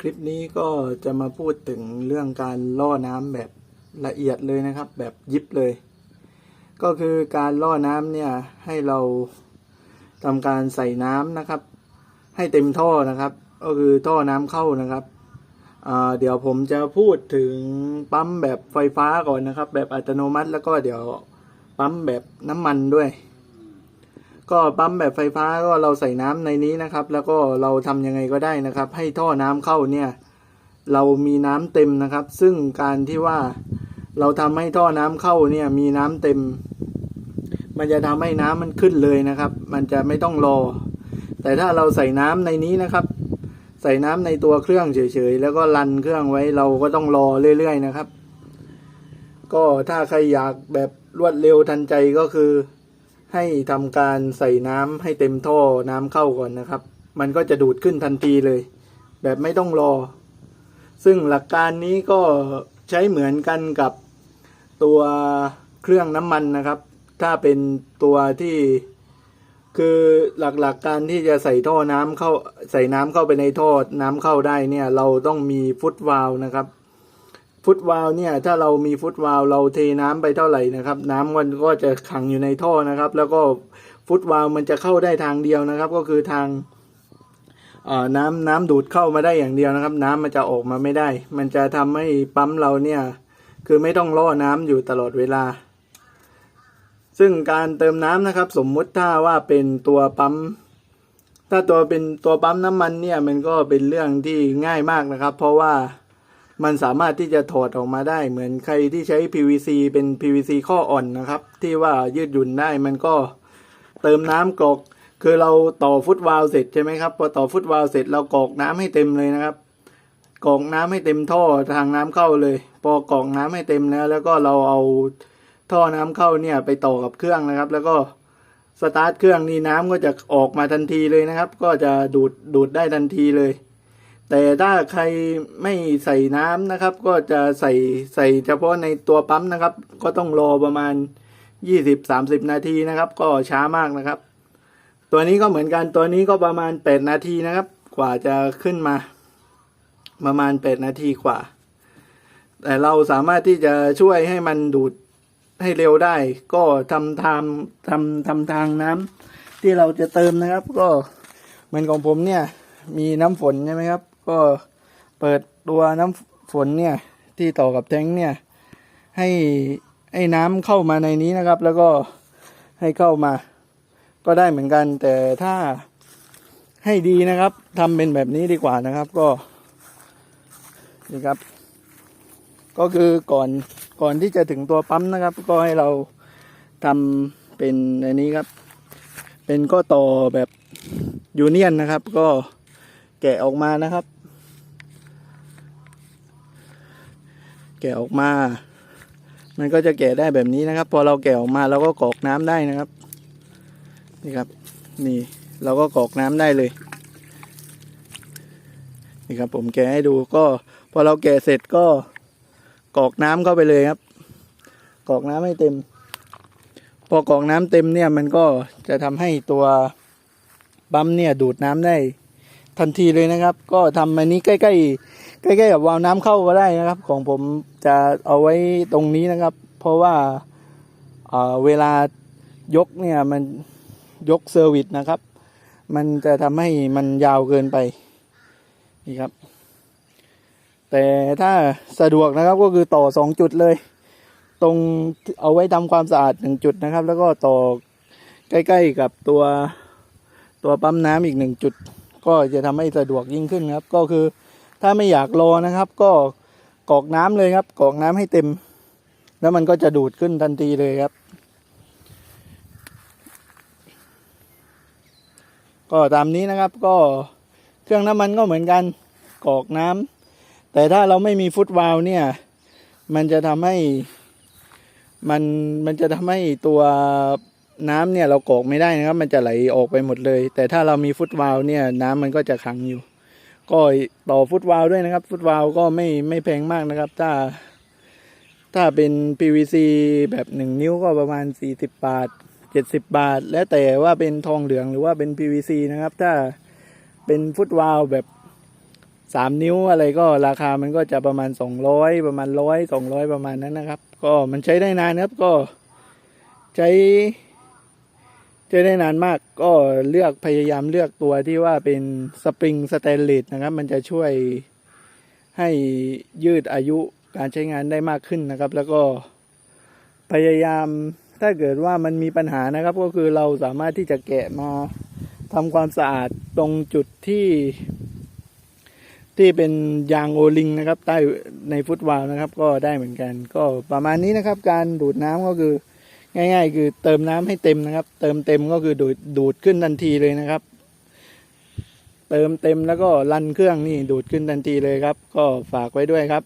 คลิปนี้ก็จะมาพูดถึงเรื่องการล่อน้ำแบบละเอียดเลยนะครับ แบบยิบเลย ก็คือการล่อน้ำเนี่ยให้เราทำการใส่น้ำนะครับ ให้เต็มท่อนะครับ ก็คือท่อน้ำเข้านะครับเดี๋ยวผมจะพูดถึงปั๊มแบบไฟฟ้าก่อนนะครับ แบบอัตโนมัติแล้วก็เดี๋ยวปั๊มแบบน้ำมันด้วย ก็ปั๊มแบบไฟฟ้าก็เราใส่น้ำในนี้นะครับ แล้วก็เราทำยังไงก็ได้นะครับ ให้ท่อน้ำเข้าเนี่ย เรามีน้ำเต็มนะครับ ซึ่งการที่ว่าเราทำให้ท่อน้ำเข้าเนี่ย มีน้ำเต็ม มันจะทำให้น้ำมันขึ้นเลยนะครับ มันจะไม่ต้องรอ แต่ถ้าเราใส่น้ำในนี้นะครับ ใส่น้ำในตัวเครื่องเฉยๆแล้วก็รันเครื่องไว้เราก็ต้องรอเรื่อยๆนะครับ ก็ถ้าใครอยากแบบรวดเร็วทันใจก็คือ ให้ทำการใส่น้ำให้เต็มท่อน้ำเข้าก่อนนะครับ มันก็จะดูดขึ้นทันทีเลย แบบไม่ต้องรอ ซึ่งหลักการนี้ก็ใช้เหมือนกันกับตัวเครื่องน้ำมันนะครับ ถ้าเป็นตัวที่คือหลักๆการที่จะใส่ท่อน้ำเข้าใส่น้ำเข้าไปในท่อน้ำเข้าได้เนี่ย เราต้องมีฟุตวาล์วนะครับ ฟุตวาล์วเนี่ยถ้าเรามีฟุตวาล์วเราเทน้ำไปเท่าไหร่นะครับ น้ำมันก็จะขังอยู่ในท่อนะครับ แล้วก็ฟุตวาล์วมันจะเข้าได้ทางเดียวนะครับ ก็คือทางเอ่อน้ำน้ำดูดเข้ามาได้อย่างเดียวนะครับ น้ำมันจะออกมาไม่ได้ มันจะทำให้ปั๊มเราเนี่ยคือไม่ต้องล่อน้ำอยู่ตลอดเวลา ซึ่งการเติมน้ำนะครับ สมมุติถ้าว่าเป็นตัวปั๊มถ้าตัวเป็นตัวปั๊มน้ำมันเนี่ยมันก็เป็นเรื่องที่ง่ายมากนะครับ เพราะว่า มันสามารถที่จะถอดออกมาได้เหมือนใครที่ใช้ PVC เป็น PVC ข้ออ่อนนะครับ ที่ว่ายืดหยุ่นได้มันก็เติมน้ำกรอก คือเราต่อฟุตวาล์วเสร็จใช่ไหมครับพอต่อฟุตวาล์วเสร็จเรากรอกน้ำให้เต็มเลยนะครับกรอกน้ำให้เต็มท่อทางน้ำเข้าเลย พอกรอกน้ำให้เต็มแล้ว แล้วก็เราเอาท่อน้ำเข้าเนี่ยไปต่อกับเครื่องนะครับ แล้วก็สตาร์ทเครื่องนี่น้ำก็จะออกมาทันทีเลยนะครับ ก็จะดูดดูดได้ทันทีเลย แต่ถ้าใครไม่ใส่น้ำนะครับ ก็จะใส่ใส่เฉพาะในตัวปั๊มนะครับ ก็ต้องรอประมาณ 20-30 นาทีนะครับ ก็ช้ามากนะครับ ตัวนี้ก็เหมือนกันตัวนี้ก็ประมาณ 8 นาทีนะครับ กว่าจะขึ้นมา ประมาณ 8 นาทีกว่า แต่เราสามารถที่จะช่วยให้มันดูดให้เร็วได้ ก็ทำทางทำทำทางน้ำที่เราจะเติมนะครับ ก็เหมือนของผมเนี่ย มีน้ำฝนใช่ไหมครับ ก็เปิดตัวน้ำฝนเนี่ยที่ต่อกับแทงค์เนี่ยให้ให้น้ำเข้ามาในนี้นะครับ แล้วก็ให้เข้ามา ก็ได้เหมือนกัน แต่ถ้าให้ดีนะครับทำเป็นแบบนี้ดีกว่านะครับก็นี่ครับ ก็คือก่อนก่อนที่จะถึงตัวปั๊มนะครับ ก็ให้เราทำเป็นอันนี้ครับ เป็นก็ต่อแบบยูเนียนนะครับ ก็ แกะออกมานะครับ แกะออกมา มันก็จะแกะได้แบบนี้นะครับ พอเราแกะออกมาเราก็กรอกน้ำได้นะครับ นี่ครับ นี่เราก็กรอกน้ำได้เลย นี่ครับ ผมแกะให้ดูก็ พอเราแกะเสร็จก็กรอกน้ำเข้าไปเลยครับกรอกน้ำให้เต็ม พอกรอกน้ำเต็มเนี่ยมันก็จะทำให้ตัวปั๊มเนี่ยดูดน้ำได้ ทันทีเลยนะครับ ก็ทำอันนี้ใกล้ๆใกล้ๆกับวาล์วน้ำเข้าก็ได้นะครับ ของผมจะเอาไว้ตรงนี้นะครับ เพราะว่าเอ่อเวลายกเนี่ยมันยกเซอร์วิสนะครับ มันจะทำให้มันยาวเกินไปนี่ครับ แต่ถ้าสะดวกนะครับก็คือต่อสองจุดเลย ตรงเอาไว้ทำความสะอาดหนึ่งจุดนะครับ แล้วก็ต่อใกล้ๆกับตัวตัวปั๊มน้ำอีกหนึ่งจุด ก็จะทำให้สะดวกยิ่งขึ้นครับ ก็คือถ้าไม่อยากรอนะครับ ก็กรอกน้ำเลยครับกรอกน้ำให้เต็ม แล้วมันก็จะดูดขึ้นทันทีเลยครับ ก็ตามนี้นะครับก็เครื่องน้ำมันก็เหมือนกันกรอกน้ำแต่ถ้าเราไม่มีฟุตวาลเนี่ย มันจะทำให้มันมันจะทำให้ตัว น้ำเนี่ยเรากอกไม่ได้นะครับ มันจะไหลออกไปหมดเลย แต่ถ้าเรามีฟุตวาลเนี่ยน้ำมันก็จะขังอยู่ ก็ต่อฟุตวาลด้วยนะครับ ฟุตวาลก็ไม่ไม่แพงมากนะครับ ถ้า ถ้าเป็น PVC แบบหนึ่งนิ้วก็ประมาณ40บาท70บาท แล้วแต่ว่าเป็นทองเหลืองหรือว่าเป็น PVC นะครับ ถ้าเป็นฟุตวาลแบบสามนิ้วอะไรก็ราคามันก็จะประมาณสองร้อยประมาณร้อยสองร้อยประมาณนั้นนะครับ ก็มันใช้ได้นานครับก็ใช้ ใช้ได้นานมากก็เลือกพยายามเลือกตัวที่ว่าเป็นสปริงสแตนเลสนะครับ มันจะช่วยให้ยืดอายุการใช้งานได้มากขึ้นนะครับ แล้วก็พยายามถ้าเกิดว่ามันมีปัญหานะครับ ก็คือเราสามารถที่จะแกะมาทำความสะอาดตรงจุดที่ ที่เป็นยางโอลิงนะครับ ใต้ในฟุตวาลนะครับ ก็ได้เหมือนกัน ก็ประมาณนี้นะครับ การดูดน้ำก็คือ ง่าย ๆ คือเติมน้ำให้เต็มนะครับ เติมเต็มก็คือดูดดูดขึ้นทันทีเลยนะครับ เติมเต็มแล้วก็ลันเครื่องนี่ดูดขึ้นทันทีเลยครับ ก็ฝากไว้ด้วยครับ